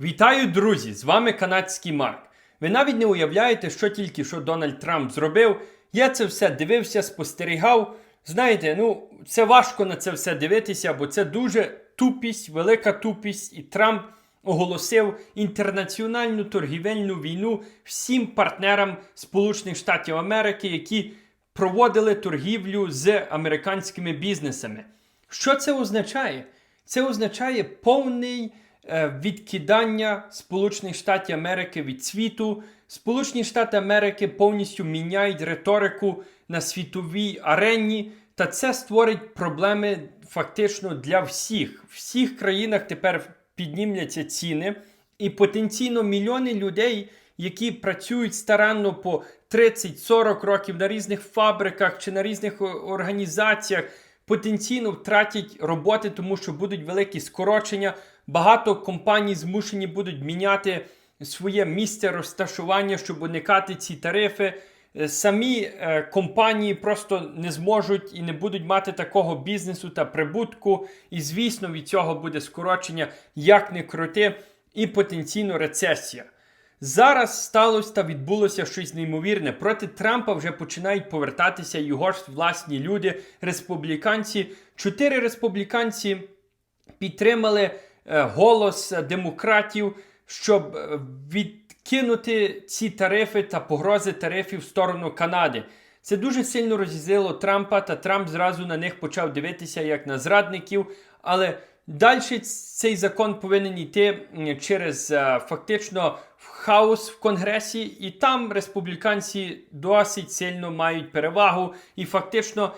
Вітаю, друзі! З вами канадський Марк. Ви навіть не уявляєте, що тільки що Дональд Трамп зробив. Я це все дивився, спостерігав. Знаєте, ну це важко на це все дивитися, бо це дуже тупість, велика тупість, і Трамп оголосив інтернаціональну торгівельну війну всім партнерам Сполучених Штатів Америки, які проводили торгівлю з американськими бізнесами. Що це означає? Це означає повний відкидання Сполучених Штатів Америки від світу. Сполучені Штати Америки повністю міняють риторику на світовій арені, та це створить проблеми фактично для всіх. В всіх країнах тепер піднімляться ціни, і потенційно мільйони людей, які працюють старанно по 30-40 років на різних фабриках чи на різних організаціях, потенційно втратять роботи, тому що будуть великі скорочення. Багато компаній змушені будуть міняти своє місце розташування, щоб уникати ці тарифи. Е, Самі е, компанії просто не зможуть і не будуть мати такого бізнесу та прибутку. І, звісно, від цього буде скорочення, як не крути, і потенційно рецесія. Зараз сталося та відбулося щось неймовірне. Проти Трампа вже починають повертатися його ж власні люди, республіканці. Чотири республіканці підтримали голос е, демократів, щоб е, відкинути ці тарифи та погрози тарифів в сторону Канади. Це дуже сильно розізлило Трампа, та Трамп зразу на них почав дивитися як на зрадників. Але далі цей закон повинен йти через е, фактично хаос в Конгресі, і там республіканці досить сильно мають перевагу, і фактично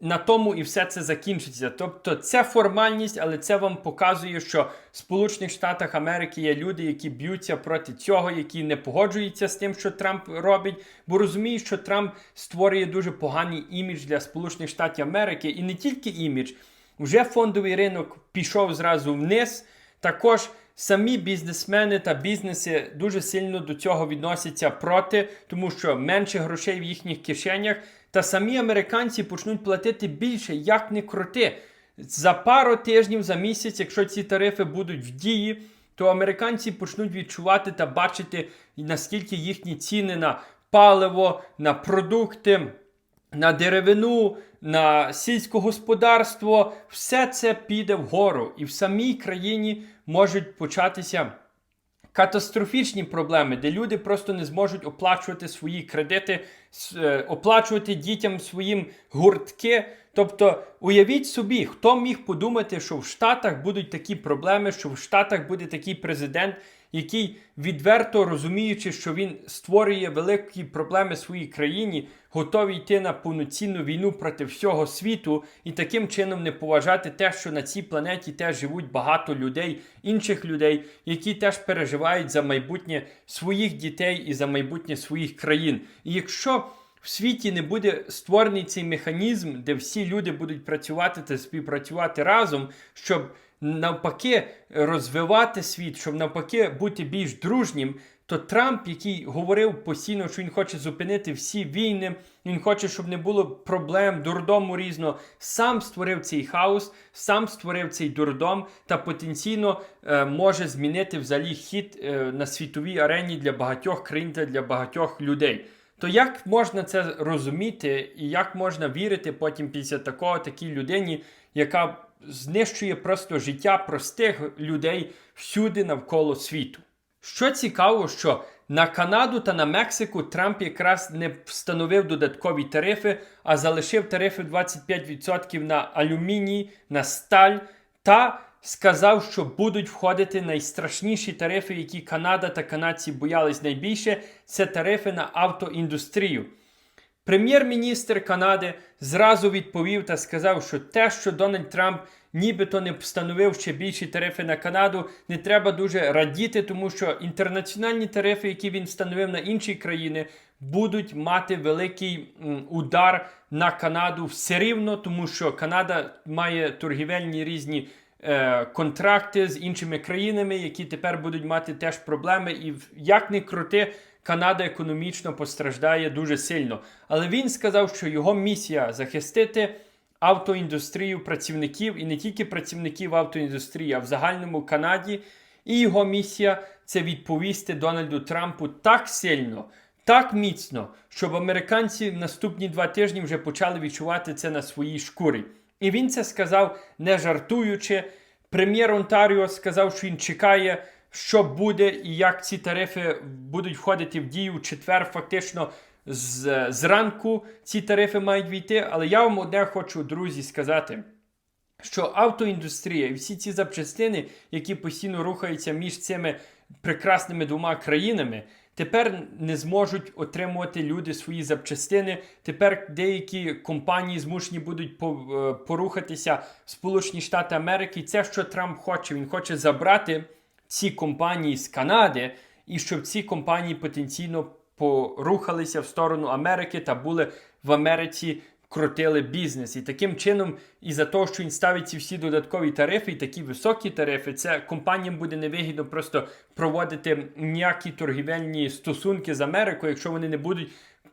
на тому і все це закінчиться. Тобто це формальність, але це вам показує, що в Сполучених Штатах Америки є люди, які б'ються проти цього, які не погоджуються з тим, що Трамп робить, бо розуміють, що Трамп створює дуже поганий імідж для Сполучених Штатів Америки, і не тільки імідж. Вже фондовий ринок пішов зразу вниз. Також самі бізнесмени та бізнеси дуже сильно до цього відносяться проти, тому що менше грошей в їхніх кишенях. Та самі американці почнуть платити більше, як не крути. За пару тижнів, за місяць, якщо ці тарифи будуть в дії, то американці почнуть відчувати та бачити, наскільки їхні ціни на паливо, на продукти на деревину, на сільське господарство, все це піде вгору. І в самій країні можуть початися катастрофічні проблеми, де люди просто не зможуть оплачувати свої кредити, е, оплачувати дітям своїм гуртки. Тобто, уявіть собі, хто міг подумати, що в Штатах будуть такі проблеми, що в Штатах буде такий президент, який відверто розуміючи, що він створює великі проблеми своїй країні, готовий йти на повноцінну війну проти всього світу і таким чином не поважати те, що на цій планеті теж живуть багато людей, інших людей, які теж переживають за майбутнє своїх дітей і за майбутнє своїх країн. І якщо в світі не буде створений цей механізм, де всі люди будуть працювати та співпрацювати разом, щоб навпаки розвивати світ, щоб навпаки бути більш дружнім, то Трамп, який говорив постійно, що він хоче зупинити всі війни, він хоче, щоб не було проблем, дурдому різного, сам створив цей хаос, сам створив цей дурдом та потенційно е, може змінити взагалі хід е, на світовій арені для багатьох країн та для багатьох людей. То як можна це розуміти, і як можна вірити потім після такого такій людині, яка знищує просто життя простих людей всюди навколо світу? Що цікаво, що на Канаду та на Мексику Трамп якраз не встановив додаткові тарифи, а залишив тарифи 25% на алюміній, на сталь та сказав, що будуть входити найстрашніші тарифи, які Канада та канадці боялись найбільше. Це тарифи на автоіндустрію. Прем'єр-міністр Канади зразу відповів та сказав, що те, що Дональд Трамп нібито не встановив ще більші тарифи на Канаду, не треба дуже радіти, тому що інтернаціональні тарифи, які він встановив на інші країни, будуть мати великий удар на Канаду все рівно, тому що Канада має торгівельні різні е, контракти з іншими країнами, які тепер будуть мати теж проблеми. І як не крути, Канада економічно постраждає дуже сильно. Але він сказав, що його місія захистити автоіндустрію працівників і не тільки працівників автоіндустрії, а в загальному Канаді. І його місія це відповісти Дональду Трампу так сильно, так міцно, щоб американці в наступні два тижні вже почали відчувати це на своїй шкурі. І він це сказав не жартуючи. Прем'єр Онтаріо сказав, що він чекає, що буде і як ці тарифи будуть входити в дію в четвер. Фактично з, зранку ці тарифи мають війти. Але я вам одне хочу, друзі, сказати. Що автоіндустрія і всі ці запчастини, які постійно рухаються між цими прекрасними двома країнами, тепер не зможуть отримувати люди свої запчастини. Тепер деякі компанії змушені будуть е, порухатися в Сполучені Штати Америки. Це що Трамп хоче. Він хоче забрати ці компанії з Канади, і щоб ці компанії потенційно порухалися в сторону Америки та були в Америці. Крутили бізнес. І таким чином, і за те, що він ставить ці всі додаткові тарифи і такі високі тарифи, це компаніям буде невигідно просто проводити ніякі торгівельні стосунки з Америкою, якщо вони не будуть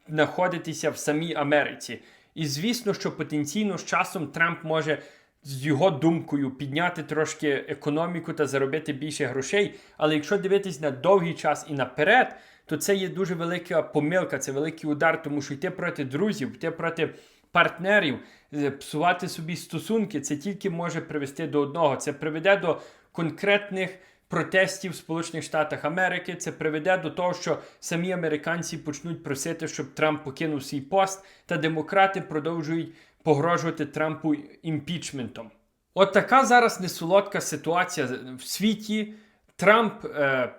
знаходитися в самій Америці. І звісно, що потенційно з часом Трамп може з його думкою підняти трошки економіку та заробити більше грошей. Але якщо дивитись на довгий час і наперед, то це є дуже велика помилка, це великий удар, тому що йти проти друзів, йти проти партнерів, е, псувати собі стосунки, це тільки може привести до одного. Це приведе до конкретних протестів в Сполучених Штатах Америки. Це приведе до того, що самі американці почнуть просити, щоб Трамп покинув свій пост, та демократи продовжують погрожувати Трампу імпічментом. От така зараз несолодка ситуація в світі. Трамп е,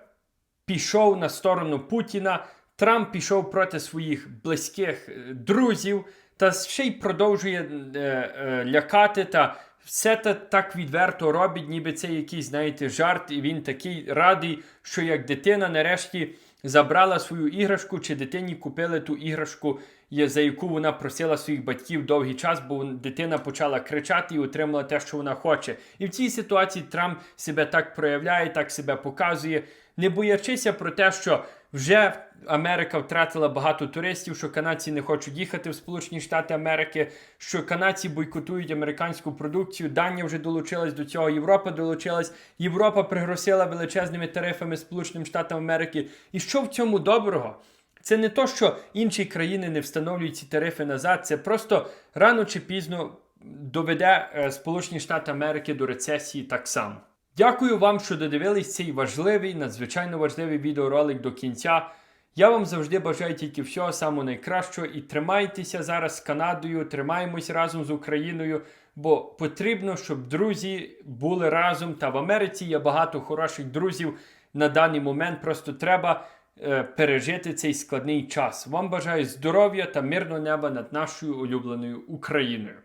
пішов на сторону Путіна. Трамп пішов проти своїх близьких е, друзів та ще й продовжує е, е, лякати та все та так відверто робить, ніби це якийсь, знаєте, жарт, і він такий радий, що як дитина нарешті забрала свою іграшку, чи дитині купили ту іграшку, за яку вона просила своїх батьків довгий час, бо дитина почала кричати і отримала те, що вона хоче. І в цій ситуації Трамп себе так проявляє, так себе показує, не боячися про те, що вже Америка втратила багато туристів, що канадці не хочуть їхати в Сполучені Штати Америки, що канадці бойкотують американську продукцію. Данія вже долучилась до цього, Європа долучилась. Європа пригрозила величезними тарифами Сполученим Штатам Америки. І що в цьому доброго? Це не то, що інші країни не встановлюють ці тарифи назад. Це просто рано чи пізно доведе е, Сполучені Штати Америки до рецесії так само. Дякую вам, що додивились цей важливий, надзвичайно важливий відеоролик до кінця. Я вам завжди бажаю тільки всього самого найкращого і тримайтеся зараз з Канадою, тримаємось разом з Україною, бо потрібно, щоб друзі були разом. Та в Америці є багато хороших друзів на даний момент. Просто треба е, пережити цей складний час. Вам бажаю здоров'я та мирного неба над нашою улюбленою Україною.